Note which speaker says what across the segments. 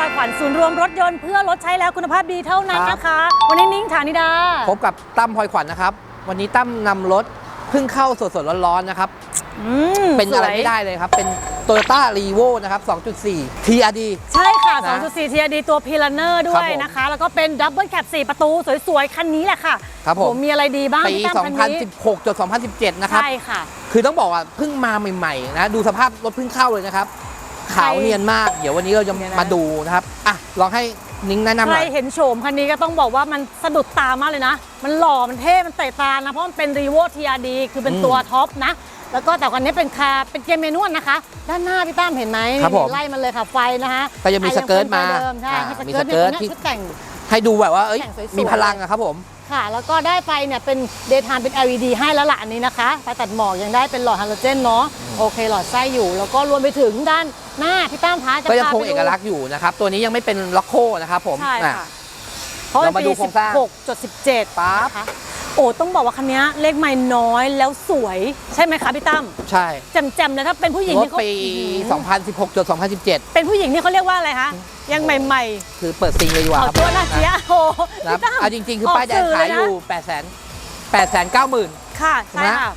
Speaker 1: พลอยขวัญศูนย์รวมรถยนต์เพื่อรถใช้แล้วคุณภาพดีเท่านั้นนะคะ วันนี้นิ้งฐานิดา
Speaker 2: พบกับตั้มพลอยขวัญนะครับ วันนี้ตั้มนำรถเพิ่งเข้าสดๆร้อนๆนะครับ
Speaker 1: อืม
Speaker 2: เป็นอะไร
Speaker 1: สวย
Speaker 2: ไม่ได้เลยครับ เป็น Toyota r e v o นะครับ 2.4 TRD
Speaker 1: ใช่ค่ะ
Speaker 2: นะ
Speaker 1: 2.4 TRD ตัวพีลเนอร์ด้ว
Speaker 2: ครั
Speaker 1: ย
Speaker 2: บผม
Speaker 1: นะคะ แล้วก็เป็นดับเบิลแคป4ประตู สวยๆ คันนี้แหละค่ะ
Speaker 2: ครับผม
Speaker 1: โหมีอะไรดีบ้าง
Speaker 2: ปี
Speaker 1: พี่ตั้มคันนี้
Speaker 2: 2016จน2017 นะครับ
Speaker 1: ใช่ค่ะ
Speaker 2: คือต้องบอกว่าเพิ่งมาใหม่ๆนะ ดูสภาพรถเพิ่งเข้าเลยนะครับขาวเนียนมาก เดี๋ยววันนี้เราจะ
Speaker 1: เนียนนะ
Speaker 2: มาดูนะครับอะลองให้นิ้งแนะนำ
Speaker 1: ใค
Speaker 2: ห
Speaker 1: ร
Speaker 2: น่อย
Speaker 1: เห็นโฉมคันนี้ก็ต้องบอกว่ามันสะดุดตามากเลยนะ มันหล่อ มันเท่ มันเตะตานะ เพราะมันเป็น r e v o TRD คือเป็น
Speaker 2: อืม
Speaker 1: ตัวท็อปนะ แล้วก็แต่คันนี้เป็นคาเป็นเกียร์เมนวลนะคะ ด้านหน้าพี่ตั้มเห็นไหม
Speaker 2: ครับผม
Speaker 1: ไล่มันเลยค่ะไฟนะคะ
Speaker 2: ก็จะมี
Speaker 1: อ่
Speaker 2: สเกิร์ต
Speaker 1: ยังป็นไฟ
Speaker 2: มา
Speaker 1: เดิใช่
Speaker 2: อ่า
Speaker 1: ให้ส
Speaker 2: มี
Speaker 1: เกิร์ต
Speaker 2: สเกิร์ต
Speaker 1: เนี่ย
Speaker 2: ที่
Speaker 1: ชุดแต่ง
Speaker 2: ให้ดูแบบว่าเอ้ย
Speaker 1: แต่งสวยๆ
Speaker 2: มีพลังอะครับผม
Speaker 1: ค่ะ แล้วก็ได้ไฟเนี่ยเป็น daytime เป็น LED ให้แล้วล่ะอันนี้นะคะไฟตัดหมอกยังได้เป็นหลอดฮาโลเจนเนาะโอเคหลอดไส้อยู่ แล้วก็รวมไปถึงด้านหน้าพี่ตั้มท้าจะ
Speaker 2: ก็ยัง
Speaker 1: พา
Speaker 2: คง
Speaker 1: ไป
Speaker 2: เอกลักษณ์อยู่นะครับ ตัวนี้ยังไม่เป็นล็อกโคนะครับผม
Speaker 1: ใช่
Speaker 2: อะ
Speaker 1: ค่ะเพราะมัน
Speaker 2: เรามาดู
Speaker 1: ปี
Speaker 2: โครงสร้าง
Speaker 1: 16.17
Speaker 2: ปั๊บ
Speaker 1: นะคะโอ้ต้องบอกว่าคันนี้เลขไม่น้อยแล้วสวยใช่ไหมคะพี่ตั้ม
Speaker 2: ใช่
Speaker 1: แจ่มๆเลยถ้าเป็นผู้หญิง
Speaker 2: รถ
Speaker 1: นี่เขา
Speaker 2: ปี
Speaker 1: อื้อหือ
Speaker 2: 2016จน2017
Speaker 1: เป็นผู้หญิงนี่เขาเรียกว่าอะไรคะ ยังใหม่
Speaker 2: คือเปิดซิงเลยดี
Speaker 1: ๆ
Speaker 2: กว่า
Speaker 1: ขอ
Speaker 2: ครับ
Speaker 1: โทษนะเจี๊ยโอ้โห
Speaker 2: นะ
Speaker 1: พี่ตั้ม
Speaker 2: เอาจริง ๆ คือป้ายแดง
Speaker 1: กสื่
Speaker 2: ขาย
Speaker 1: เล
Speaker 2: อยู่8 0 0 0 0 8 9 0 0 0 0
Speaker 1: ค่ะใช่
Speaker 2: นะ
Speaker 1: ค่ะ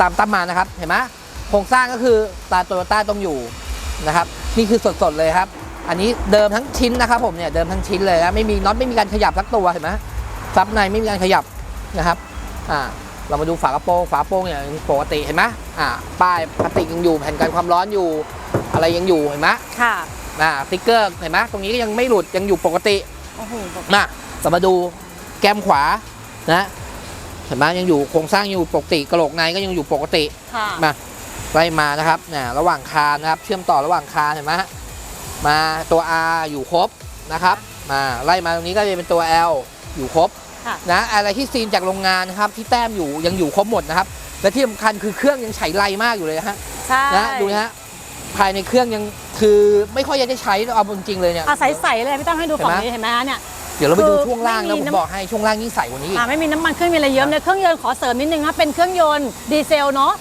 Speaker 2: ตามตั้มมานะครับ เห็นไหมโครงสร้างก็คือตาโตโยต้าต้องอยู่นะครับ นี่คือสดๆเลยครับ อันนี้เดิมทั้งชิ้นนะครับผมเนี่ยเดิมทั้งชิ้นเลยนะไม่มีน็อตไม่มีการขยับสักตัวเห็นไหมซับในไม่มีการขยับนะครับอ่าเรามาดูฝากระโปรงฝาโปรงเนี่ยยังปกติเห็นไหมอ่าป้ายพลาสติกยังอยู่แผ่นกันความร้อนอยู่ อะไรยังอยู่เห็นไหม
Speaker 1: ค่ะ
Speaker 2: อ่าสติ๊กเกอร์เห็นไหมตรงนี้ก็ยังไม่หลุดยังอยู่ปกติ
Speaker 1: โอ้โห
Speaker 2: มาเรามาดูแก้มขวานะเห็นไหมยังอยู่โครงสร้างยังอยู่ปกติกระโหลกในก็ยังอยู่ปกติ
Speaker 1: ค่ะ
Speaker 2: มาไล่มานะครับเนี่ยระหว่างคานนะครับ เชื่อมต่อระหว่างคานเห็นไหมฮะมาตัว R อยู่ครบนะครับ มาไล่มาตรงนี้ก็จะเป็นตัว L อยู่ครบ
Speaker 1: ค่ะ
Speaker 2: นะอะไรที่ซีนจากโรงงานนะครับที่แต้มอยู่ยังอยู่ครบหมดนะครับ และที่สำคัญคือเครื่องยังใช้ไรมากอยู่เลยนะฮะ
Speaker 1: ใช่
Speaker 2: นะดูนะฮะ ภายในเครื่องยังคือไม่ค่อยจะได้ใช้เอาจริงๆเลยเนี่ย
Speaker 1: อาศัยใส่เลยพี่ตั้มให้ดู
Speaker 2: เห็น
Speaker 1: ฝั่ง
Speaker 2: ไหม
Speaker 1: นี้เห็นไหมคะเนี่ย
Speaker 2: เดี๋ยวเราไปดู
Speaker 1: คือ
Speaker 2: ช่วงล่าง
Speaker 1: ไม่
Speaker 2: นะ
Speaker 1: มี
Speaker 2: ผม
Speaker 1: น้ำ
Speaker 2: บอกให้ช่วงล่างยิ่งใสกว่านี้อีก
Speaker 1: อ่าไม่มีน้ำมันเครื่องมีอะไรเยิ้มเนี่ยเครื่องยนต์ขอเสริมนิดนึงนะเป็นเครื่องยนต์ดีเซลเนาะ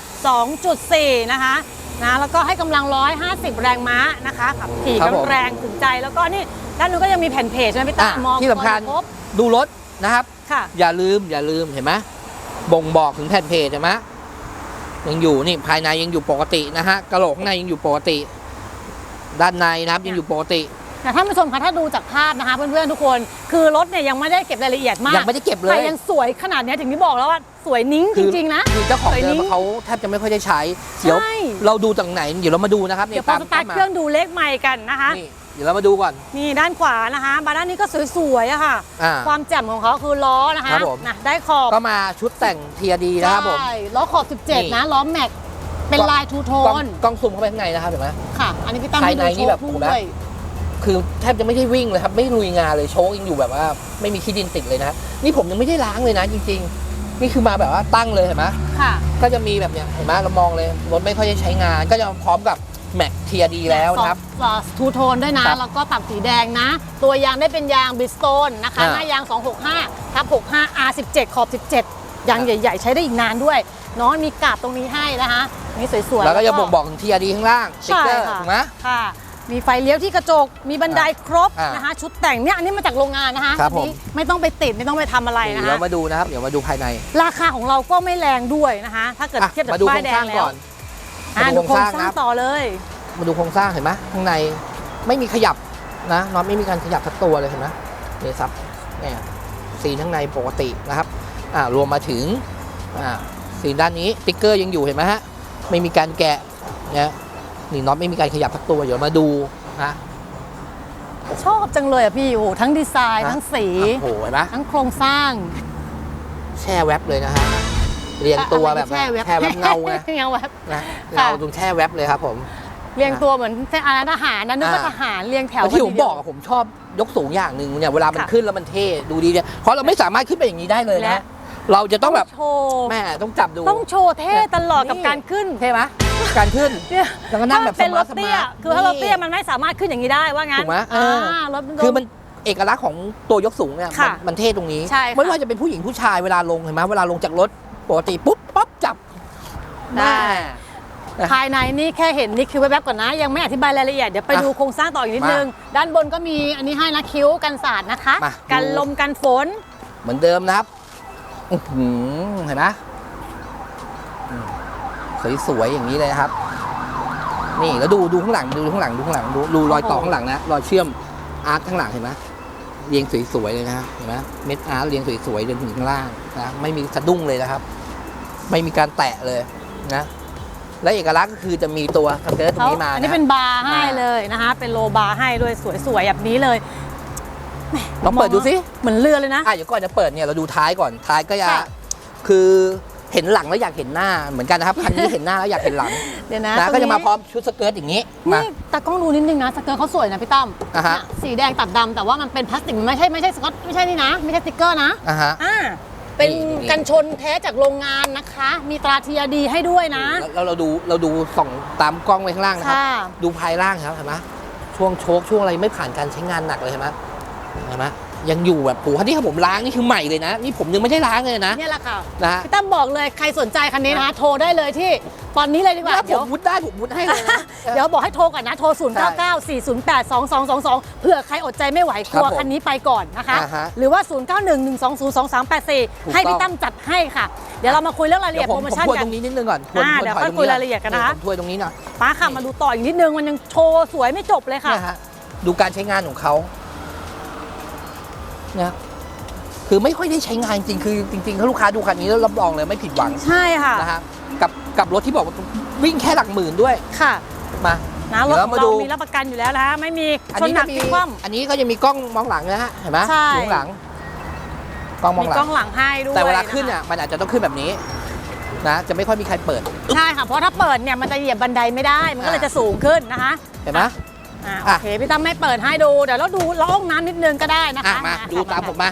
Speaker 1: 2.4 นะคะนะแล้วก็ให้กำลัง 150 แรงม้านะคะขับขี่
Speaker 2: ครับ
Speaker 1: กัน
Speaker 2: ผม
Speaker 1: แรงถึงใจแล้วก็นี่ด้านนู้นก็ยังมีแผ่นเพจใช่ไหมพี่
Speaker 2: อะ
Speaker 1: ตามอง
Speaker 2: ที่สำคัญ
Speaker 1: ครบ
Speaker 2: ดูรถนะครับ
Speaker 1: ค่ะ
Speaker 2: อย่าลืมอย่าลืมเห็นไหมบ่งบอกถึงแผ่นเพจเห็นไหม ยังอยู่นี่ภายในยังอยู่ปกตินะฮะกระโหลกข้างในยังอยู่ปกติ ด้านในนะครับยังอยู่ปกติ
Speaker 1: แต่ท่านผู้ชมคะถ้าดูจากภาพนะคะเพื่อนๆทุกคน คือรถเนี่ยยังไม่ได้เก็บรายละเอียดมาก
Speaker 2: ยังไม่ได้เก็บเล
Speaker 1: แต่
Speaker 2: ย
Speaker 1: ยังสวยขนาดเนี้ยถึงที่บอกแล้วว่าสวยนิ้งจริงๆนะ
Speaker 2: คือเจ้าของ
Speaker 1: สวย
Speaker 2: เดิ
Speaker 1: นิ้
Speaker 2: ม
Speaker 1: ง
Speaker 2: เขาแทบจะไม่ค่อยได้ใช้เดี๋ยว
Speaker 1: ใช่
Speaker 2: เราดูจากไหนเดี๋ยวเรามาดูนะครับ
Speaker 1: เดี๋ยวพอสตาร์ทเครื่องดูเลขใหม่กันนะคะ
Speaker 2: นี่ เดี๋ยวเรามาดูก่อน
Speaker 1: นี่ด้านขวานะคะบาด้านนี้ก็สวยๆอะค่ะ
Speaker 2: อ่า
Speaker 1: ความแจ่มของเขาคือล้อนะคะ
Speaker 2: ครับผม
Speaker 1: นะได้ขอบ
Speaker 2: ก็มาชุดแต่งเทียดีนะครับผม
Speaker 1: ใช่ล้อขอบ
Speaker 2: นี่
Speaker 1: 17 นะ ล้อแม็ก เป็นลายทูโท
Speaker 2: กล้อง
Speaker 1: น
Speaker 2: กล้องซูมเข้าไปข้างในนะครับเห็นไหม
Speaker 1: ค่ะ อันนี้พี่ตั้ม
Speaker 2: ภาย
Speaker 1: ให้
Speaker 2: ใน
Speaker 1: ดู
Speaker 2: นี่
Speaker 1: โช
Speaker 2: แบบ
Speaker 1: ว์คู่
Speaker 2: โอ้โห
Speaker 1: ด้วย
Speaker 2: คือแทบจะไม่ได้วิ่งเลยครับไม่ลุยงานเลยโชคยังอยู่แบบว่า ไม่มีขี้ดินติดเลยนะนี่ผมยังไม่ได้ล้างเลยนะจริง ๆ นี่คือมาแบบว่าตั้งเลยเห็นไหม
Speaker 1: ค่ะ
Speaker 2: ก็จะมีแบบเนี้ยเห็นไหมเรามองเลยรถไม่ค่อยได้ใช้งาน ก็จะพร้อมกับ แม็กเทียดีแล้วนะครับ
Speaker 1: ทูโทนด้วยนะ
Speaker 2: ครับ
Speaker 1: แล้วก็ปรับสีแดงนะ ตัวยางได้เป็นยางบริสโตนนะคะ
Speaker 2: อ่า
Speaker 1: หน้ายาง 265ทับ65 R17 ขอบ 17 ยางใหญ่ๆ ใช้ได้อีกนานด้วยเน้องมีกาบตรงนี้ให้นะคะนี่สวยๆ
Speaker 2: แล้วก็จะบ่งบอกถึงเทียดีข้างล่างสติ๊ก
Speaker 1: ใช่
Speaker 2: เกอร์
Speaker 1: ค่ะ
Speaker 2: ถูกไหม
Speaker 1: ค่ะ มีไฟเลี้ยวที่กระจก มีบันไดครบ
Speaker 2: อ่าน
Speaker 1: นะคะ ชุดแต่งเนี่ยอันนี้มาจากโรงงานนะคะ
Speaker 2: ครับ
Speaker 1: อันนี้
Speaker 2: ผม
Speaker 1: ไม่ต้องไปติดไม่ต้องไปทำอะไร
Speaker 2: เดี๋
Speaker 1: นะ
Speaker 2: ยว
Speaker 1: คะ
Speaker 2: เรามาดูนะครับ เดี๋ยวมาดูภายใน
Speaker 1: ราคาของเราก็ไม่แรงด้วยนะคะ ถ้าเกิด
Speaker 2: อะ
Speaker 1: เทียบจาก
Speaker 2: มาดูโค
Speaker 1: ป้า
Speaker 2: ร
Speaker 1: ย
Speaker 2: ง
Speaker 1: แด
Speaker 2: สร้างง
Speaker 1: แล้
Speaker 2: ก่
Speaker 1: ว
Speaker 2: อน
Speaker 1: อ่า
Speaker 2: มาดู
Speaker 1: ดู
Speaker 2: โค
Speaker 1: โค
Speaker 2: ร
Speaker 1: รงง
Speaker 2: สร้าง
Speaker 1: สร้าง
Speaker 2: นะครับ
Speaker 1: ต่อเลย
Speaker 2: มาดูโครงสร้างเห็นไหมข้างในไม่มีขยับนะน็อตไม่มีการขยับสักตัวเลยเห็นไหมนี่ซับเนี่ยซีนข้างในปกตินะครับอ่ารวมมาถึงอ่าซีนด้านนี้สติ๊กเกอร์ยังอยู่เห็นไหมฮะไม่มีการแกะเนี่ยนี่น็อตไม่มีการขยับสักตัวเดี๋ยวมาดูนะ
Speaker 1: ชอบจังเลยอะพี่โอ้โหทั้งดีไซน์
Speaker 2: ฮะ
Speaker 1: ทั้งสี
Speaker 2: โอ้โหเห็นไหม
Speaker 1: ทั้งโครงสร้าง
Speaker 2: แช่แว็บเลยนะฮะ เรียงตัวแบบ
Speaker 1: แช่เว็บ
Speaker 2: แช่แว็บเงาไง
Speaker 1: เงาแวบ
Speaker 2: นะ
Speaker 1: ค่ะ
Speaker 2: เงาตรงแช่แว็บเลยครับผม
Speaker 1: เรียงตัวเหมือนอาทหารนะนึกว่า
Speaker 2: อ่า
Speaker 1: ทหารเรียงแถว
Speaker 2: แต่ที่ผม
Speaker 1: นทีเดียว
Speaker 2: บอกอะผมชอบยกสูงอย่างหนึ่งเนี่ยเวลามัน
Speaker 1: ค่ะ
Speaker 2: ขึ้นแล้วมันเท่ดูดีเนี่ยเพราะเราไม่สามารถขึ้นไปอย่างนี้ได้เลย
Speaker 1: และ
Speaker 2: นะเราจะต้องแบบ
Speaker 1: โชว์
Speaker 2: แม่ต้องจับดู
Speaker 1: ต้องโชว์เท่ตลอดกับ
Speaker 2: นี่
Speaker 1: การขึ้น
Speaker 2: เท่ไหมการขึ้น
Speaker 1: เนี่ย
Speaker 2: แล้วก็นั่งแบบ
Speaker 1: ถ้ามันเป็นรถ
Speaker 2: สมาร์ท
Speaker 1: เตี้ย
Speaker 2: สมาร์ท
Speaker 1: คือถ้ารถเตี้ย
Speaker 2: นี่
Speaker 1: มันไม่สามารถขึ้นอย่างนี้ได้ว่างั้น
Speaker 2: ถูกไหมเอออ่า
Speaker 1: รถ
Speaker 2: คือมันเอกลักษณ์ของตัวยกสูงเนี่ย
Speaker 1: ค่ะ
Speaker 2: มันมันเท่ตรงนี้
Speaker 1: ใช่ค่ะ
Speaker 2: ไม่ว่าจะเป็นผู้หญิงผู้ชายเวลาลงเห็นไหมเวลาลงจากรถ ปกติปุ๊บปั๊บจับ
Speaker 1: ได้
Speaker 2: แม่นะ
Speaker 1: ภายในนี่แค่เห็นนี่คือแวบๆก่อนนะ ยังไม่อธิบายรายละเอียดเดี๋ยวไป
Speaker 2: อะ
Speaker 1: ดูโครงสร้างต่ออีกนิด
Speaker 2: มา
Speaker 1: นึง ด้านบนก็มีอันนี้ให้นะคิ้วกันสาดนะคะ
Speaker 2: มา
Speaker 1: กัน
Speaker 2: ดู
Speaker 1: ลมกันฝน
Speaker 2: เหมือนเดิมนะครับอื้อหือเห็นไหมอืมสวยๆอย่างนี้เลยนะครับ นี่แล้วดูดูข้างหลังดูข้างหลังดูข้างหลังดูดูรอยต่อ
Speaker 1: โอ้โห
Speaker 2: ข้างหลังนะรอยเชื่อมอาร์ตข้างหลังเห็นไหม เรียงสวยๆเลยนะเห็นไหมเม็ดอาร์ตเรียงสวยๆจนถึงข้างล่างนะไม่มีสะดุ้งเลยนะครับ ไม่มีการแตะเลยนะและเอกลักษณ์ก็คือจะมีตัวสเกิร์ตตรง
Speaker 1: เขา
Speaker 2: นี้มา
Speaker 1: อัน
Speaker 2: นะ
Speaker 1: นี้เป็นบาร์ให้
Speaker 2: อ่า
Speaker 1: เลยนะคะ เป็นโลบาร์ให้ด้วยสวยๆแบบนี้เลย
Speaker 2: ลองเปิดดูสิ
Speaker 1: เหมือนเรือเลยนะ
Speaker 2: อะเดี๋ยวก่อนจะเปิดเนี่ยเราดูท้ายก่อนท้ายก็จะ
Speaker 1: ค่ะ
Speaker 2: คือ เห็นหลังแล้วอยากเห็นหน้าเหมือนกันนะครับคันนี้เห็นหน้าแล้วอยากเห็นหลัง
Speaker 1: เดี๋ยวนะ
Speaker 2: นะ
Speaker 1: ตง
Speaker 2: ก็จะมา
Speaker 1: นี้
Speaker 2: พร้อมชุดสเกิร์ตอย่างนี้มา
Speaker 1: นี่ตากล้องดูนิดนึงนะสเกิร์ตเขาสวยนะพี่ตั้ม
Speaker 2: อ่าฮะ
Speaker 1: เนี่ยสีแดงตัดดำแต่ว่ามันเป็นพลาสติกมันไม่ใช่ไม่ใช่สก๊อตไม่ใช่นี่นะ ไม่ใช่สติ๊กเกอร์นะ
Speaker 2: อะฮะ
Speaker 1: อ่าเป็น
Speaker 2: นี่นี่
Speaker 1: กันชนแท้จากโรงงานนะคะ มีตราทียดีให้ด้วยนะ
Speaker 2: แล้วเราดูเราดูส่องตามกล้องไว้ข้างล่างนะครับ
Speaker 1: ค่ะ
Speaker 2: ดูภายล่างครับเห็นไหมช่วงโชคช่วงอะไรไม่ผ่านการใช้งานหนักเลยเห็นไหมเห็นไหม ยังอยู่แบบปูคันนี้ครับผมล้างนี่คือใหม่เลยนะ นี่ผมยังไม่ได้ล้างเลยนะ
Speaker 1: เนี่ยแหละค่ะ
Speaker 2: นะฮะ
Speaker 1: พี่ตั้มบอกเลยใครสนใจคันนี้นะคะโทรได้เลยที่ตอนนี้เลยดีกว่า
Speaker 2: ถ้าผ
Speaker 1: เดี๋ยว
Speaker 2: มมุดได้ผมมุดให้เลยนะ
Speaker 1: เดี๋ยวบอกให้โทรก่อนนะ โทร 0 9 9 4 0 8 2 2 2 2 เผื่อใครอดใจไม่ไหวกลัว
Speaker 2: ครับผม
Speaker 1: คันนี้ไปก่อนนะคะ
Speaker 2: อ่าฮะ
Speaker 1: หรือว่า 0 9 1 1 2 0 2 3 8
Speaker 2: ถูก
Speaker 1: 4 ให้พี่
Speaker 2: ต้อง
Speaker 1: ตั้มจัดให้ค่ะ เดี๋ยวเรามาคุยเรื่องรายละ
Speaker 2: เดี๋
Speaker 1: เอี
Speaker 2: ย
Speaker 1: ยวด
Speaker 2: ผม
Speaker 1: โปรโม
Speaker 2: ผม
Speaker 1: ชั่น
Speaker 2: ทวน
Speaker 1: กั
Speaker 2: ต
Speaker 1: น
Speaker 2: รงนี้นิดนึงก่อนทวน
Speaker 1: อ่า
Speaker 2: ทวน
Speaker 1: เดี๋ยว
Speaker 2: ถ
Speaker 1: ค่อย
Speaker 2: ตง
Speaker 1: คุยรายละเอียดกันนะคะ
Speaker 2: ผมทวนตรงนี้หน่อย
Speaker 1: ป้าค่ะมาดูต่ออีกนิดนึง มันยังโชว์สวยไม่จบเลยค่ะ
Speaker 2: เนี่ยฮะดูการใช้งานของเขาเนี่ยคือไม่ค่อยได้ใช้งานจริงคือจริงๆถ้าลูกค้าดูคันนี้แล้วรับรองเลยไม่ผิดหวัง
Speaker 1: ใช่ค่ะ
Speaker 2: นะฮะกับกับรถที่บอกว่าวิ่งแค่หลักหมื่นด้วย
Speaker 1: ค่ะ
Speaker 2: มา
Speaker 1: นะรถ
Speaker 2: เดี๋ยว
Speaker 1: ของ
Speaker 2: มา
Speaker 1: เรา
Speaker 2: ดู
Speaker 1: มีรับประกันอยู่แล้วนะคะไม่มี
Speaker 2: อัน
Speaker 1: ชน
Speaker 2: นี้
Speaker 1: หนั
Speaker 2: ก็
Speaker 1: ก
Speaker 2: มี
Speaker 1: พลิกคว่
Speaker 2: อันนี้ก็จะมีกล้องมองหลังนะฮะเห็นไหม
Speaker 1: ใช่
Speaker 2: อยู่ข้างหลังกล้องำมอง
Speaker 1: มี
Speaker 2: หลั
Speaker 1: กล้องงหลังให้ด้วย
Speaker 2: แต่เวลาขึ้น
Speaker 1: นะคะ
Speaker 2: อะมันอาจจะต้องขึ้นแบบนี้นะจะไม่ค่อยมีใครเปิด
Speaker 1: ใช่ค่ะเพราะถ้าเปิดเนี่ยมันจะเหยียบบันไดไม่ได้ มันก็เลย
Speaker 2: อ่า
Speaker 1: จะสูงขึ้นนะคะ
Speaker 2: เห็นไหม
Speaker 1: อ่า
Speaker 2: อะ
Speaker 1: โอเคพี่ตั้มไม่เปิดให้ดูเดี๋ยวเราดูล่องน้ำนิดนึงก็ได้นะ
Speaker 2: อะ
Speaker 1: คะ
Speaker 2: มาดูตามผมมา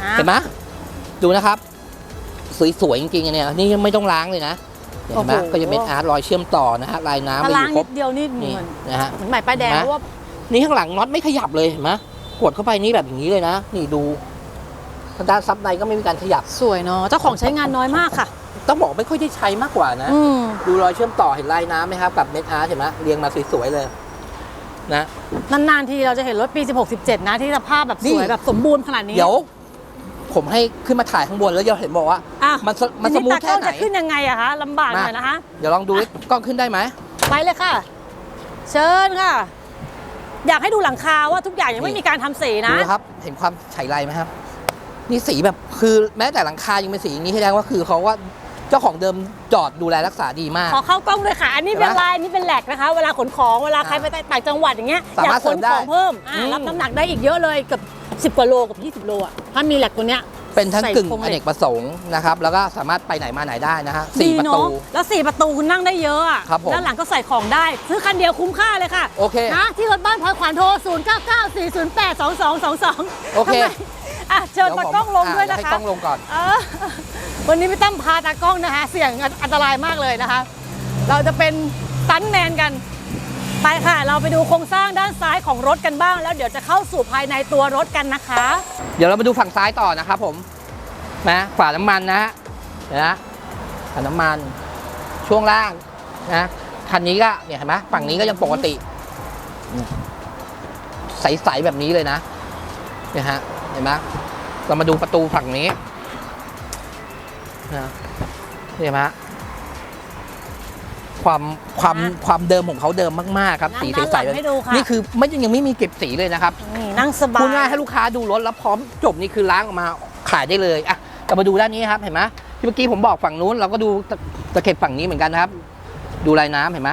Speaker 1: อะ
Speaker 2: เห็นไหมดูนะครับ สวยๆจริงๆอันเนี่ยนี่ยังไม่ต้องล้างเลยนะเห็นไหมก็จะเป็นอาร์ตรอยเชื่อมต่อนะฮะลายน้ำ
Speaker 1: ถ้า
Speaker 2: ไม่อ
Speaker 1: ล้าง
Speaker 2: ยู่คร
Speaker 1: นิ
Speaker 2: บ
Speaker 1: ดเดียวนี่เห
Speaker 2: นี่
Speaker 1: มือน
Speaker 2: นะฮะ
Speaker 1: เหมือนใหม่ป้ายแดง
Speaker 2: เห็นไหม
Speaker 1: เพราะว่า
Speaker 2: นี่ข้างหลังน็อตไม่ขยับเลยเห็นไหมกดเข้าไปนี่แบบอย่างนี้เลยนะ นี่ดูด้านซับในก็ไม่มีการขยับ
Speaker 1: สวยเนาะเจ้าของใช้งานน้อยมากค่ะ
Speaker 2: ต้องบอกไม่ค่อยได้ใช้มากกว่านะ
Speaker 1: อืม
Speaker 2: ดูรอยเชื่อมต่อเห็นลายน้ำไหมครับกับเม็ดอาร์ตเห็นไหมเรียงมาสวยๆเลย นะ
Speaker 1: นานๆทีเราจะเห็นรถปี 16 17 นะที่สภาพแบบ
Speaker 2: นี่
Speaker 1: สวยแบบสมบูรณ์ขนาดนี้
Speaker 2: เดี๋ยว ผมให้ขึ้นมาถ่ายข้างบนแล้วเดี๋ยวเห็นบอกว่า
Speaker 1: อะ
Speaker 2: มันสมันสมูทแค่ไหน
Speaker 1: ตากล้องจะขึ้นยังไงอะคะลำบากหน่อย
Speaker 2: มา
Speaker 1: นะคะ
Speaker 2: เดี๋ยวลองดูดิกล้องขึ้นได้ไหม
Speaker 1: ไปเลยค่ะ เชิญค่ะ อยากให้ดูหลังคาว่าทุกอย่างยังไม่มีการทำสี
Speaker 2: ดู
Speaker 1: นะ
Speaker 2: นะครับ เห็นความไฉไลไหมครับ นี่สีแบบคือแม้แต่หลังคายังเป็นสีอย่างนี้แสดงว่าคือเขาว่า เจ้าของเดิมจอดดูแลรักษาดีมาก
Speaker 1: ขอเข้ากล้องด้วยค่ะ อันนี้เป็น
Speaker 2: เห็นไหม
Speaker 1: ลายอันนี้เป็นแหลกนะคะ เวลาขนของ เวลาใครไปต่างจังหวัดอย่างเงี้ย
Speaker 2: สา
Speaker 1: อยาก
Speaker 2: มารถ
Speaker 1: ข
Speaker 2: เสริ
Speaker 1: น
Speaker 2: มได้
Speaker 1: ของเพิ่มอ่า
Speaker 2: อืม
Speaker 1: รับน้ำหนักได้อีกเยอะเลยเกือบ 10 กว่าโลกับ 20 โลอะ ถ้ามีแหลกตัวเนี้ย
Speaker 2: เป็นทั้ง
Speaker 1: ใส่
Speaker 2: กึ่ง
Speaker 1: โครง
Speaker 2: อ
Speaker 1: เหล็ก
Speaker 2: เนกประสงค์นะครับ แล้วก็สามารถไปไหนมาไหนได้นะฮะสี่
Speaker 1: ดี
Speaker 2: ประ
Speaker 1: เนา
Speaker 2: ตู
Speaker 1: แล้วสี่ประตูคุณนั่งได้เยอะอะ
Speaker 2: ครับผม
Speaker 1: ด้านหลังก็ใส่ของได้ ซื้อคันเดียวคุ้มค่าเลยค่ะ
Speaker 2: โอเค
Speaker 1: นะที่รถบ้านพลอยขวานโทร 0 9 9 4 0 8 2 2 2 2
Speaker 2: โอเค
Speaker 1: อะเชิญ
Speaker 2: ดี๋
Speaker 1: ตา
Speaker 2: ผม
Speaker 1: กล้องลงด้วย
Speaker 2: อ่
Speaker 1: นะ
Speaker 2: ให้
Speaker 1: คะ
Speaker 2: กล้องลงก่อน
Speaker 1: เออวันนี้พี่ตั้มพาตากล้องนะคะ เสี่ยงอันตรายมากเลยนะคะ เราจะเป็นสตันท์แมนกัน ไปค่ะ เราไปดูโครงสร้างด้านซ้ายของรถกันบ้าง แล้วเดี๋ยวจะเข้าสู่ภายในตัวรถกันนะคะ
Speaker 2: เดี๋ยวเรามาดูฝั่งซ้ายต่อนะครับผมนะฝาน้ำมันนะฮะเดี๋ยวนะฝาน้ำมันช่วงล่างนะคันนี้ก็เนี่ยเห็นไหมฝั่งนี้ก็ยังปกติ ใสๆแบบนี้เลยนะเนี่ยฮะเห็นไหม เรามาดูประตูฝั่งนี้นะเห็นไหมความความ
Speaker 1: นะ
Speaker 2: ความเดิมของเขาเดิมมากๆครับสี
Speaker 1: ด้าน
Speaker 2: ใส
Speaker 1: หลัง
Speaker 2: ๆ
Speaker 1: ให้ดูค่ะ
Speaker 2: นี่คือไม่ยังไม่มีเก็บสีเลยนะครับ
Speaker 1: นี่นั่งสบา
Speaker 2: พูด
Speaker 1: ย
Speaker 2: ง่ายให้ลูกค้าดูรถแล้วพร้อมจบนี่คือล้างออกมาขายได้เลยอะเรามาดูด้านนี้ครับเห็นไหมที่เมื่อกี้ผมบอกฝั่งนู้นเราก็ดูตะตะเข็บฝั่งนี้เหมือนกันนะครับ ดูลายน้ำเห็นไหม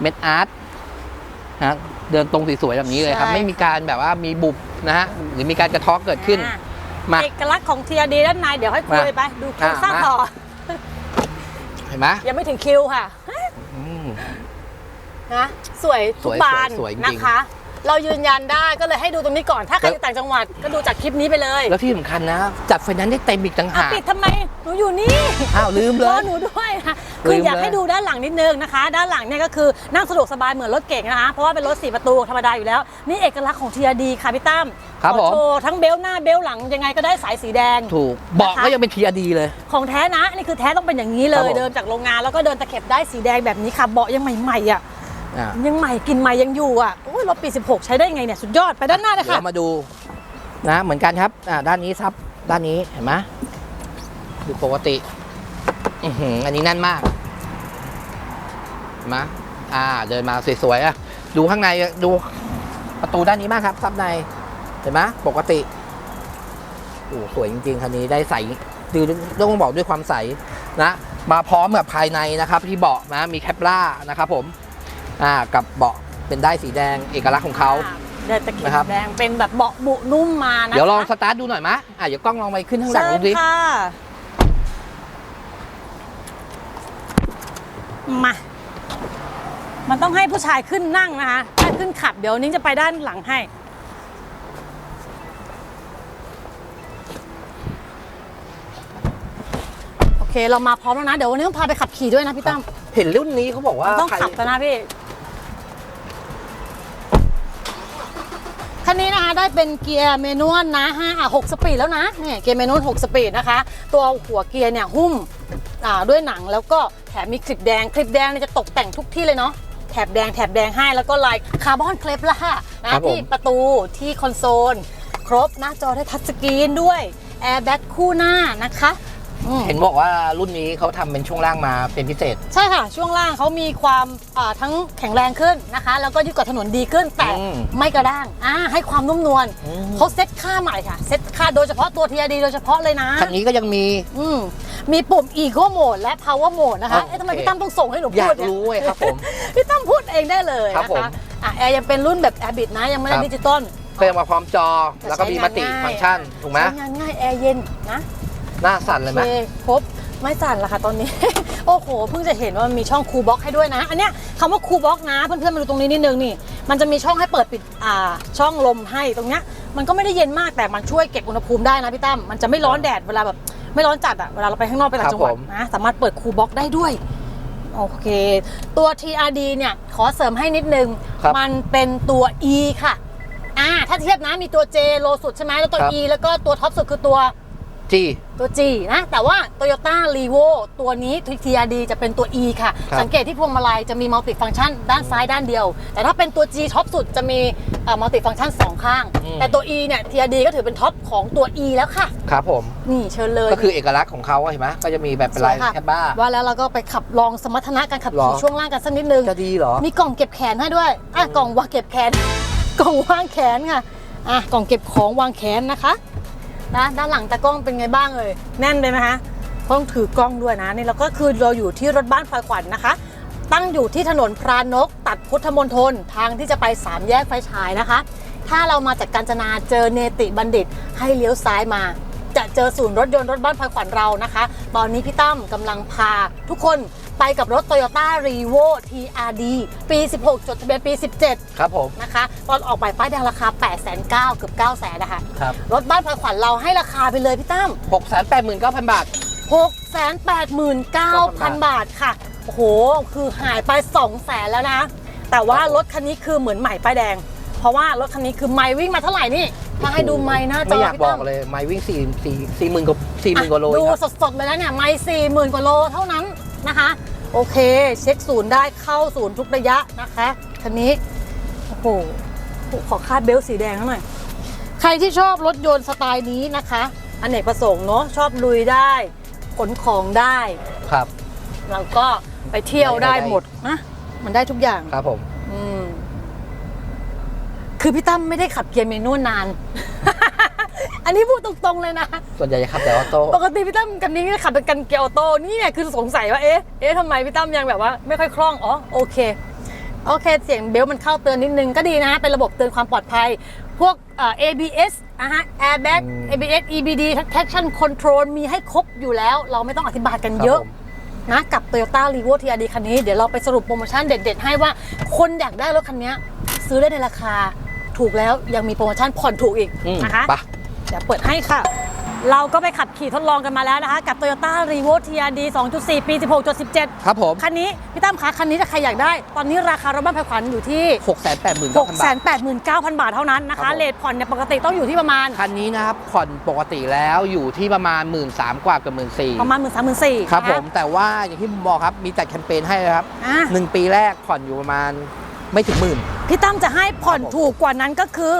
Speaker 2: เม็ดอาร์ตฮะเดินตรงสวยๆแบบนี้เลยครับ
Speaker 1: ใช่
Speaker 2: ไม่มีการแบบว่ามีบุบนะฮะหรือมีการกระเทาะเกิดขึ้น
Speaker 1: อะ
Speaker 2: มา
Speaker 1: เอกลักษณ์ของทีดีด้านในเดี๋ยวให้คุย
Speaker 2: มา
Speaker 1: ไปดูโครงสร้าง
Speaker 2: อะมา
Speaker 1: ต่อ
Speaker 2: เห็นไหม
Speaker 1: ยังไม่ถึงคิวค่ะ
Speaker 2: อืม
Speaker 1: นะสวยทุก
Speaker 2: สวย
Speaker 1: บาน
Speaker 2: สวยจริง
Speaker 1: นะคะ เรายืนยันได้ก็เลยให้ดูตรงนี้ก่อนถ้าใคร
Speaker 2: แล้ว
Speaker 1: อยู่ต่างจังหวัดก็ดูจากคลิปนี้ไปเลย
Speaker 2: แล้วที่สำคัญนะ จัดไฟแนนซ์ได้เต็มอีกต่าง
Speaker 1: อะ
Speaker 2: หาก
Speaker 1: ปิดทำไมหนูอยู่นี่
Speaker 2: อ้าวลืมเล
Speaker 1: รอยหนูด้วยนะคือ
Speaker 2: ลืม
Speaker 1: อยาก
Speaker 2: เลย
Speaker 1: ให้ดูด้านหลังนิดนึงนะคะ ด้านหลังเนี่ยก็คือนั่งสะดวกสบายเหมือนรถเก่งนะคะเพราะว่าเป็นรถ4ประตูธรรมดาอยู่แล้ว นี่เอกลักษณ์ของ TRD ค่ะพี่ตั้ม
Speaker 2: ครับ
Speaker 1: ขอ
Speaker 2: ผม
Speaker 1: โชว์ทั้งเบลต์หน้าเบลต์หลังยังไงก็ได้สายสีแดง
Speaker 2: ถูกเบอกก็ยังเป็นทีอดีเลย
Speaker 1: ของแท้นะนี่คือแท้ต้องเป็นอย่างนี้เล
Speaker 2: ครับ
Speaker 1: ย
Speaker 2: ผม
Speaker 1: เดินจากโรงงานแล้วก็เดินตะเข็บได้สีแดงแบบนี้ค่ะเบาะยังใหม่ๆอะ
Speaker 2: อะ
Speaker 1: ยังใหม่กลินใหม่ยังอยู่อะโอ้ยรถปี 16 ใช้ได้ไงเนี่ยสุดยอดไปด้านหน้าเลย
Speaker 2: เดี๋ย
Speaker 1: ค่ะ
Speaker 2: วมาดูนะเหมือนกันครับอ่าด้านนี้ครับด้านนี้เห็นไหมดูปกติอือหืออันนี้แน่นมากเห็นไหมอ่า เดินมาสวยๆอะ ดูข้างในดูประตูด้านนี้มากครับซับใน เห็นไหมปกติโอ้สวยจริงๆคันนี้ได้ใสดูต้องบอกด้วยความใสนะ มาพร้อมกับภายในนะครับ ที่เบาะนะมีแคปล่านะครับผม อ่ากับเบาะเป็นได้ายสีแดงเอกลักษณ์ของเขา
Speaker 1: เดินตะเข็บ
Speaker 2: นะครับ
Speaker 1: แดงเป็นแบบเบาะบุนุ่มมานะคะ
Speaker 2: เดี๋ยวลองสตาร์ทดูหน่อยมะอะเดี๋ยวกล้องลองไปขึ้นข้างหลัง
Speaker 1: เชิ
Speaker 2: ดู
Speaker 1: ญ
Speaker 2: ดิ
Speaker 1: ค่ะมามันต้องให้ผู้ชายขึ้นนั่งนะคะถ้าขึ้นขับเดี๋ยวนิ้งจะไปด้านหลังให้ โอเคเรามาพร้อมแล้วนะ เดี๋ยววันนี้ต้องพาไปขับขี่ด้วยนะพี่ตั้ม
Speaker 2: เห็นรุ่นนี้เขาบอกว่า
Speaker 1: ต้อง
Speaker 2: ใคร
Speaker 1: ขับกันนะพี่ คันนี้นะคะได้เป็นเกียร์เมนวลนะ5อะ6สปีดแล้วนะเนี่ยเกียร์เมนวล6สปีดนะคะ ตัวหัวเกียร์เนี่ยหุ้มอ่าด้วยหนังแล้วก็แถมมีคลิปแดงคลิปแดงเนี่ยจะตกแต่งทุกที่เลยเนาะแถบแดงแถบแดงให้แล้วก็ลายคาร์บอนเคลปละค่ะนะที่ประตูที่คอนโซล ครบหน้าจอได้ทัชสกรีนด้วยแอร์แบ็กคู่หน้านะคะ อืม
Speaker 2: เห็นบอกว่ารุ่นนี้เขาทำเป็นช่วงล่างมาเป็นพิเศษ
Speaker 1: ใช่ค่ะ ช่วงล่างเขามีความอ่าทั้งแข็งแรงขึ้นนะคะ แล้วก็ยึดเกาะถนนดีขึ้นแต่
Speaker 2: อืม
Speaker 1: ไม่กระด้างอ่าให้ความนุ่มนวล
Speaker 2: อืม
Speaker 1: เขาเซ็ตค่าใหม่ค่ะ เซ็ตค่าโดยเฉพาะตัว TRD โดยเฉพาะเลยนะ
Speaker 2: คันนี้ก็ยังมี
Speaker 1: อืมมีปุ่ม Eco Mode และ Power Mode นะคะ
Speaker 2: โอเค
Speaker 1: เอ๊ะทำไมพี่ตั้มต้องส่งให้หนู
Speaker 2: อ
Speaker 1: พู
Speaker 2: ยา
Speaker 1: ด
Speaker 2: ก
Speaker 1: เนี่ย
Speaker 2: รู้เว้ยครับผม
Speaker 1: พี่ตั้มพูดเองได้เลย
Speaker 2: ครับ
Speaker 1: นะ
Speaker 2: ผม
Speaker 1: คะอะแอร์ยังเป็นรุ่นแบบ Air b i t นะ ยังไม่ได้
Speaker 2: ครับ
Speaker 1: ดิจิตอล
Speaker 2: ก็ยังมาพร้อมจอแล้วก็มีมติฟังก์ชัน ถูกไหม
Speaker 1: ใช้งานง่ายแอร์เย็นนะ
Speaker 2: หน้าสั่นเลยไหม
Speaker 1: โอเคครบไม่สั่นละค่ะตอนนี้ โอ้โหเพิ่งจะเห็นว่ามันมีช่องคูบ็อกให้ด้วยนะ อันเนี้ยคำว่าคูบ็อกนะ เพื่อนๆมาดูตรงนี้นิดนึงนี่ มันจะมีช่องให้เปิดปิดอ่าช่องลมให้ตรงเนี้ยมันก็ไม่ได้เย็นมากแต่มันช่วยเก็บอุณหภูมิได้นะพี่ตั้มมันจะไม่ร้อนแดดเวลาแบบไม่ร้อนจัดอะเวลาเราไปข้างนอกไปต่างจังหวัดนะสามารถเปิดคูบ็อกได้ด้วยโอเค ตัว TRD เนี่ยขอเสริมให้นิดนึง
Speaker 2: ครับ
Speaker 1: มันเป็นตัว E ค่ะอ่าถ้าเทียบนะมีตัว J โลสุดใช่ไหมแล้วตัว
Speaker 2: ครับ
Speaker 1: E แล้วก็ตัวท็อปสุดคือตัว
Speaker 2: จี
Speaker 1: ตัว G นะ แต่ว่า Toyota r e v o ตัวนี้ TRD จะเป็นตัว E ค่ะ
Speaker 2: ครับ
Speaker 1: สังเกตที่พวงมาลัยจะมีมัลติฟัง c t ชันด้านซ้ายด้านเดียว แต่ถ้าเป็นตัว G ท็อปสุดจะมีมัลติฟัง c t ชันสองข้าง
Speaker 2: อืม
Speaker 1: แต่ตัว E เนี่ย TRD ก็ถือเป็นท็อปของตัว E แล้วค่ะ
Speaker 2: ครับผม
Speaker 1: นี่เชิญเลย
Speaker 2: ก็คือเอกลักษณ์ของเขาเห็นไหมก็จะมีแบบเป็นลาย
Speaker 1: สวยค่ะ
Speaker 2: แคปบ้า
Speaker 1: ว่าแล้วเราก็ไปขับลองสมรรถนะการขับ
Speaker 2: หร
Speaker 1: ขี่
Speaker 2: อ
Speaker 1: ช่วงล่างกันสักนิดนึง
Speaker 2: จะดีเหรอ
Speaker 1: มีกล่องเก็บแขนให้ด้วย อะ กล่องวางเก็บแขน กล่องวางแขนค่ะ อะ กล่องเก็บของวางแขนนะคะ นะด้านหลังตากล้องเป็นไงบ้างเลยแน่นไปไหมคะต้องถือกล้องด้วยนะนี่เราก็คือเราอยู่ที่รถบ้านไฟขวัญนะคะ ตั้งอยู่ที่ถนนพรานก ตัดพุทธมณฑลทางที่จะไปสามแยกไฟฉายนะคะ ถ้าเรามาจากกาญจนาเจอเนติบัณฑิตให้เลี้ยวซ้ายมา จะเจอศูนย์รถยนต์รถบ้านไฟขวัญเรานะคะ ตอนนี้พี่ตั้มกำลังพาทุกคน ไปกับรถ Toyota r e v o TRD ปี 16 จดทะเบียนปี 17
Speaker 2: ครับผม
Speaker 1: นะคะตอนออกใหม่ป้ายแดงราคา 8 9 0 0 0เกือบ9 0 0 0 0นะคะ
Speaker 2: ครับ
Speaker 1: รถบ้านไฟขวัญเราให้ราคาไปเลยพี่ตั้ม
Speaker 2: หกแสนแปดหมื่นเก้าพันบาท
Speaker 1: 689,000 บาทค่ะ โอ้โห คือหายไป2 0 0แสนแล้วนะ แต่ว่ารถคันนี้คือเหมือนใหม่ป้ายแดง เพราะว่ารถคันนี้คือไม่วิ่งมาเท่าไหร่นี่ มาให้ดูไม่หน้าจ
Speaker 2: ไม่
Speaker 1: อ
Speaker 2: อยาก
Speaker 1: พี่
Speaker 2: บอ
Speaker 1: ตั้
Speaker 2: ก
Speaker 1: ม
Speaker 2: เลยไม่วิ่งสี่สี่สี่หมื่นกว่าสี่หมื่นกว่าโล
Speaker 1: อะดู
Speaker 2: ครับ
Speaker 1: สดๆเลยแล้วเนี่ยไม่สี่หมื่นกว่าโลเท่านั้นนะคะ โอเค เช็คศูนย์ได้เข้าศูนย์ทุกระยะนะคะคันนี้ โอ้โห ขอคาดเบลต์สีแดงหน่อย ใครที่ชอบรถยนต์สไตล์นี้นะคะอนเนกประสงค์เนาะชอบลุยได้ขนของได้
Speaker 2: ครับ
Speaker 1: แล้วก็ไปเที่ยวได้หมดนะมันได้ทุกอย่าง
Speaker 2: ครับผม
Speaker 1: อืมคือพี่ตั้มไม่ได้ขับเกียร์เมนูนาน อันนี้พูดตรงๆเลยนะ
Speaker 2: ส่วนใหญ่จะขับแต่ออโต้
Speaker 1: ปกติพี่ตั้มกันนี้ขับเป็นกันเกียร์ออโต้นี่เนี่ยคือสงสัยว่าเอ๊ะเอ๊ะทำไมพี่ตั้มยังแบบว่าไม่ค่อยคล่องอ๋อโอเคโอเค เสียงเบลต์มันเข้าเตือนนิดนึงก็ดีนะ เป็นระบบเตือนความปลอดภัย พวกเอ่อ ABS นะฮะ airbag ABS EBD traction control มีให้ครบอยู่แล้ว เราไม่ต้องอธิบายกันเยอะ
Speaker 2: ครับผม
Speaker 1: นะกับ Toyota r e v o TRD คันนี้ เดี๋ยวเราไปสรุปโปรโมชั่นเด็ด ๆ ให้ว่าคนอยากได้รถคันนี้ ซื้อได้ในราคาถูกแล้วยังมีโปรโมชั่นผ่อนถูกอีก
Speaker 2: อืม
Speaker 1: นะคะ
Speaker 2: ไป
Speaker 1: เดี๋ยวเปิดให้ค่ะ เราก็ไปขับขี่ทดลองกันมาแล้วนะคะ กับ Toyota r e v o TRD 2.4 ปี 16.17
Speaker 2: ครับผม
Speaker 1: คันนี้ พี่ตั้มคะคันนี้ถ้าใครอยากได้ ตอนนี้ราคารถบ้านแพรขวัญอยู่ที่
Speaker 2: 6 8 9 0 0 0 บาท
Speaker 1: 689,000 บาทเท่านั้นนะ
Speaker 2: ครั
Speaker 1: คะ
Speaker 2: บผม
Speaker 1: เลทผ่อนเนี่ยปกติต้องอยู่ที่ประมาณ
Speaker 2: คันนี้นะครับผ่อนปกติแล้วอยู่ที่ประมาณ 1 3ื่นกว่ากับหมื่นสี่
Speaker 1: ประมาณ 1 3 4 0 0 0
Speaker 2: ครับผมแต่ว่าอย่างที่ผมบอกครับมีจัดแคมเปญให้เลยครับ
Speaker 1: อะ
Speaker 2: หนึ่งปีแรกผ่อนอยู่ประมาณไม่ถึงหมื่น
Speaker 1: พี่ตั้มจะให้ผ่อน
Speaker 2: ครับผม
Speaker 1: ถูกกว่านั้นก็คือ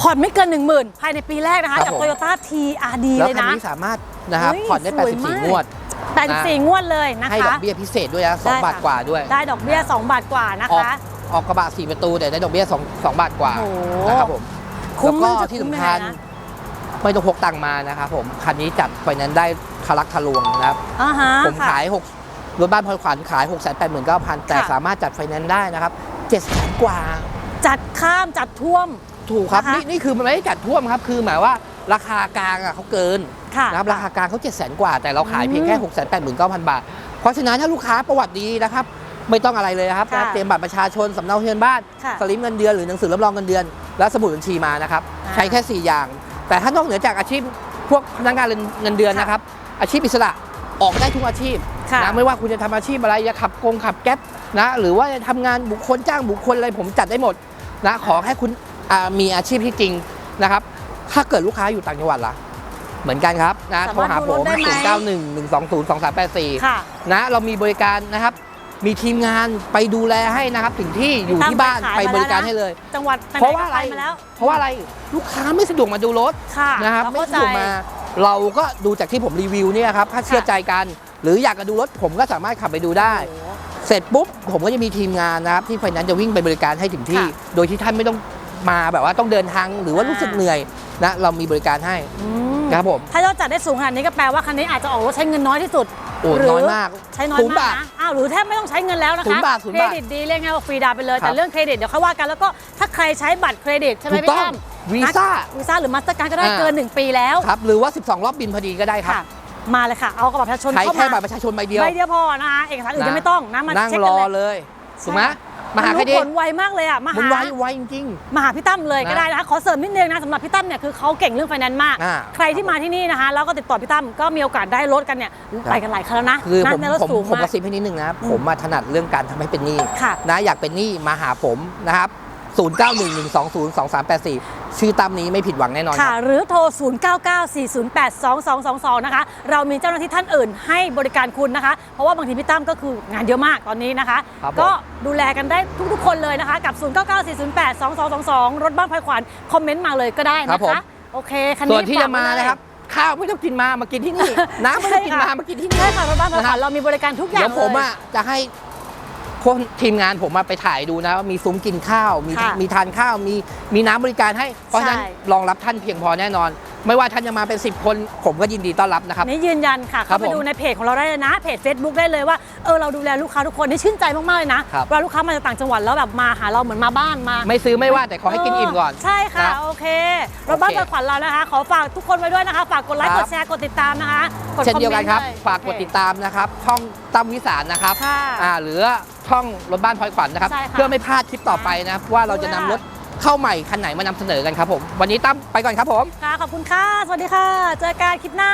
Speaker 1: ผ่อนไม่เกิน 10,000 ภายในปีแรกนะคะ
Speaker 2: ครับ
Speaker 1: กับ
Speaker 2: ผม
Speaker 1: Toyota TRD
Speaker 2: แล้ว
Speaker 1: เลย
Speaker 2: คัน
Speaker 1: นะ
Speaker 2: นี้สามารถนะครับ
Speaker 1: เฮ้ย
Speaker 2: ผ่อนได้
Speaker 1: สวยมาก
Speaker 2: 84 งวด
Speaker 1: 84 งวดเลยนะ
Speaker 2: ให้ดอ
Speaker 1: คะ
Speaker 2: กเบี้ยพิเศษด้วยนะ
Speaker 1: ได้
Speaker 2: 2บาท
Speaker 1: ค่ะ
Speaker 2: กว่าด้วย
Speaker 1: ได้ดอกเบี้ย 2 บาทกว่านะ
Speaker 2: ออก
Speaker 1: คะ
Speaker 2: ออกกระบะ 4 ประตูแต่ได้ดอกเบี้ย2 2บาทกว่า
Speaker 1: โอ้โห
Speaker 2: นะครับผม
Speaker 1: คุ้ม
Speaker 2: แล้ว
Speaker 1: มัน
Speaker 2: ก็
Speaker 1: จะ
Speaker 2: ที่
Speaker 1: คุ้ม
Speaker 2: สำ
Speaker 1: ยังไง
Speaker 2: คัญ
Speaker 1: นะ
Speaker 2: ไม่ต้องพกตังค์มานะครับผม คันนี้จัดไฟแนนซ์ได้ทะลักทะลวงนะครับ
Speaker 1: อ่าฮะ
Speaker 2: ผม
Speaker 1: ค่ะ
Speaker 2: ขาย6รถบ้านพลอยขวัญขาย 6 8 9 0 0 0 แต่
Speaker 1: ค่ะ
Speaker 2: สามารถจัดไฟแนนซ์ได้นะครับ7แสนกว่า
Speaker 1: จัดข้ามจัดท่วม
Speaker 2: ถูกครับ
Speaker 1: นะคะ
Speaker 2: นี่นี่คือมันไม่ได้จัดท่วมครับ คือหมายว่าราคากลางอะเขาเกิน
Speaker 1: ค่ะ
Speaker 2: นะครับราคากลางเขา7 0 0 0 0 กว่า แต่เราขายเพียงแค่
Speaker 1: อืม
Speaker 2: 6 8 9 0 0 0 บาท เพราะฉะนั้นถ้าลูกค้าประวัติดีนะครับ ไม่ต้องอะไรเลยนะครับ
Speaker 1: ค่ะ
Speaker 2: นะเตรียมบัตรประชาชนสำเนาทะเบียนบ้าน
Speaker 1: ค่ะ
Speaker 2: สลิปเงินเดือนหรือหนังสือรับรองเงินเดือน และสมุดบัญชีมานะครับ
Speaker 1: อ่า
Speaker 2: ใช้แค่ 4 อย่าง แต่ถ้านอกเหนือจากอาชีพพวกพนักงานเงินเดือน
Speaker 1: ค่ะ
Speaker 2: นะครับ อาชีพอิสระออกได้ทุกอาชีพ
Speaker 1: ค่ะ
Speaker 2: นะไม่ว่าคุณจะทำอาชีพอะไรจะขับกงขับแก๊ปนะหรือว่าจะทำงานบุคคลจ้างบุคคลอะไรผมจัดได้หมดนะขอให้คุณอ่า มีอาชีพที่จริงนะครับ ถ้าเกิดลูกค้าอยู่ต่างจังหวัดล่ะ เหมือนกันครับนะ
Speaker 1: สา
Speaker 2: โทร
Speaker 1: มารถ
Speaker 2: หาผม
Speaker 1: ดูรถได้ไหม
Speaker 2: 0 9 1 1 2 0 2 3 8 4
Speaker 1: ค่ะ
Speaker 2: นะเรามีบริการนะครับ มีทีมงานไปดูแลให้นะครับ ถึงที่อยู่ที่บ้าน
Speaker 1: ตั้ง
Speaker 2: ไป
Speaker 1: ไปขายมา
Speaker 2: บริการ
Speaker 1: แล้วนะ
Speaker 2: ให้เลย
Speaker 1: จังหวัดไหนๆ
Speaker 2: เพราะว่าอะไร
Speaker 1: ก็ปมาแล้ว
Speaker 2: เพราะว่าอะไรลูกค้าไม่สะดวกมาดูรถ
Speaker 1: ค่ะ
Speaker 2: นะครับ
Speaker 1: เรา
Speaker 2: ไม่
Speaker 1: เข้า
Speaker 2: สะ
Speaker 1: ใจ
Speaker 2: ดวกมาเราก็ดูจากที่ผมรีวิวเนี่ยครับถ้าเชื่อใจกัน หรืออยากจะดูรถผมก็สามารถขับไปดูได้
Speaker 1: โอ้โห
Speaker 2: เสร็จปุ๊บ ผมก็จะมีทีมงานนะครับ ที่ไฟแนนซ์จะวิ่งไปบริการให้ถึงที่
Speaker 1: ค่ะ
Speaker 2: โดยที่ท่านไม่ต้อง มาแบบว่าต้องเดินทางหรือว่า
Speaker 1: อ่ารู้
Speaker 2: รู้สึกเหนื่อยนะเรามีบริการให้
Speaker 1: อืม
Speaker 2: ครับผม
Speaker 1: ถ้ายอดจัดได้สูงขนาดนี้ก็แปลว่าคันนี้อาจจะออกรถใช้เงินน้อยที่สุด
Speaker 2: โอ้
Speaker 1: หรื
Speaker 2: น้อยมาก
Speaker 1: ใช้น้อย
Speaker 2: ศูนย์
Speaker 1: มาก
Speaker 2: บาท
Speaker 1: นะอ้าวหรือแทบไม่ต้องใช้เงินแล้วนะ
Speaker 2: ศู
Speaker 1: คะ
Speaker 2: นย์บาทศูนย์
Speaker 1: เคร
Speaker 2: บาท
Speaker 1: ดิตดีเรียกง่ายว่าฟรีดาวน์ไปเลย
Speaker 2: ครั
Speaker 1: แต่
Speaker 2: บ
Speaker 1: เรื่องเครดิตเดี๋ยวค่อยว่ากันแล้วก็ถ้าใครใช้บัตรเครดิตใช่ไหม
Speaker 2: ถูก
Speaker 1: พี่
Speaker 2: ต้อง
Speaker 1: ตั้ม
Speaker 2: วีซ่า
Speaker 1: วีซ่าหรือมาสเตอร์การ์ดก็ได้
Speaker 2: อ่า
Speaker 1: เกิน 1 ปีแล้ว
Speaker 2: ครับหรือว่า 12 รอบบินพอดีก็ได้ครับ
Speaker 1: ค่ะมาเลยค่ะ เอากระเป๋าประชาชน
Speaker 2: ใช้
Speaker 1: เข้า
Speaker 2: แค่
Speaker 1: มา
Speaker 2: บัตรประชาชนใบเดียว
Speaker 1: ใบเดียวพอนะคะเอกสารอื่น
Speaker 2: นะ
Speaker 1: ยังไม่ต้องนะมา
Speaker 2: นั่ง
Speaker 1: เช็ค
Speaker 2: ร
Speaker 1: กัน
Speaker 2: อ
Speaker 1: เลย
Speaker 2: เลยถูกไหม
Speaker 1: ใช่
Speaker 2: มาหาใคร
Speaker 1: รู้
Speaker 2: ดี
Speaker 1: ผลไวมากเลยอะมา
Speaker 2: มัน
Speaker 1: หา
Speaker 2: ไวไวจริง
Speaker 1: มาหาพี่ตั้มเลย
Speaker 2: นะ
Speaker 1: ก็ได้นะคะขอเสริมนิดนึงนะสำหรับพี่ตั้มเนี่ยคือเขาเก่งเรื่องไฟแนนซ์มาก
Speaker 2: อ่า
Speaker 1: ใครที่มาที่นี่นะคะ แล้วก็ติดต่อพี่ตั้มก็มีโอกาสได้รถกันเนี่ยไปกันหลายครั้งแล้วนะ
Speaker 2: คือ
Speaker 1: นั่
Speaker 2: ผ
Speaker 1: ง
Speaker 2: ม
Speaker 1: ในรถ
Speaker 2: ผม
Speaker 1: สูง
Speaker 2: ผม
Speaker 1: มาก
Speaker 2: ระซิบให้นิดนึงนะ
Speaker 1: อืม
Speaker 2: ผมมาถนัดเรื่องการทำให้เป็นหนี้
Speaker 1: ค่ะ
Speaker 2: นะอยากเป็นหนี้มาหาผมนะครับ 0911202384 ชื่อตามนี้ไม่ผิดหวังแน่นอนค
Speaker 1: ค่ะ
Speaker 2: รับ
Speaker 1: หรือโทร 0994082222 นะคะ เรามีเจ้าหน้าที่ท่านอื่นให้บริการคุณนะคะ เพราะว่าบางทีพี่ตั้มก็คืองานเยอะมากตอนนี้นะคะ
Speaker 2: ครับผม
Speaker 1: ก็ดูแลกันได้ทุกๆคนเลยนะคะ กับ 0994082222 รถบ้านพลอยขวัญคอมเมนต์มาเลยก็ได้
Speaker 2: ครั
Speaker 1: นะ
Speaker 2: บผม
Speaker 1: คะโอเคคัน
Speaker 2: ส่
Speaker 1: นี้
Speaker 2: วนที่จะมา
Speaker 1: ฝกไว้เลย
Speaker 2: นะครับ ข้าวไม่ต้องกินมามากินที่นี่ น้ำไม่ต้องกินมามากินที่นี่
Speaker 1: ใช่ค่ะรถบ้านพลอยขวัญ
Speaker 2: นะครับ
Speaker 1: เรามีบริการทุกอย่าง
Speaker 2: เดี๋ยวผม
Speaker 1: เลย
Speaker 2: อะจะให้ คนทีมงานผมมาไปถ่ายดูนะว่ามีซุ้มกินข้าว มี
Speaker 1: ค่ะ
Speaker 2: มีทานข้าวมีมีน้ำบริการให้ เพราะฉะนั้น
Speaker 1: ใช่
Speaker 2: รองรับท่านเพียงพอแน่นอน ไม่ว่าท่านจะมาเป็น 10 คนผมก็ยินดีต้อนรับนะครับ
Speaker 1: นี่ยืนยันค่ะ
Speaker 2: ครั
Speaker 1: เข้า
Speaker 2: บ
Speaker 1: ไป
Speaker 2: ผม
Speaker 1: ดูในเพจของเราได้เลยนะ เพจ Facebook ได้เลยว่า เออเราดูแลลูกค้าทุกคนนี่ชื่นใจมากๆเลยนะครับ เวลาลูกค้ามาจากต่างจังหวัดแล้วแบบมาหาเราเหมือนมาบ้านมา
Speaker 2: ไม่ซื้อไม่ว่าแต่ขอให้กินอิ่มก่อน
Speaker 1: ใช่ค่ะ
Speaker 2: นะ
Speaker 1: โอเครถบ้าน
Speaker 2: โอเค
Speaker 1: เปิดขวัญเรานะคะ ขอฝากทุกคนไว้ด้วยนะคะ ฝากกดไลค์
Speaker 2: ค
Speaker 1: ก
Speaker 2: รับ
Speaker 1: ดแชร์กดติดตามนะคะกด
Speaker 2: เช่นเดียวกันครับ
Speaker 1: อมเมต์ด้
Speaker 2: ฝากกดติดตามนะครับ ช่องตั้มวิสารนะครับ
Speaker 1: ค่ะ
Speaker 2: อ่าหรือ ช่องรถบ้านพลอยขวัญนะครับ
Speaker 1: ใช่ค่ะ
Speaker 2: เพื่อไม่พลาดคลิปต่อไปนะครับว่าเราจะนำรถเข้าใหม่คันไหนมานำเสนอกันครับผม วันนี้ตั้มไปก่อนครับผม
Speaker 1: ค่ะขอบคุณค่ะ สวัสดีค่ะ เจอกันคลิปหน้า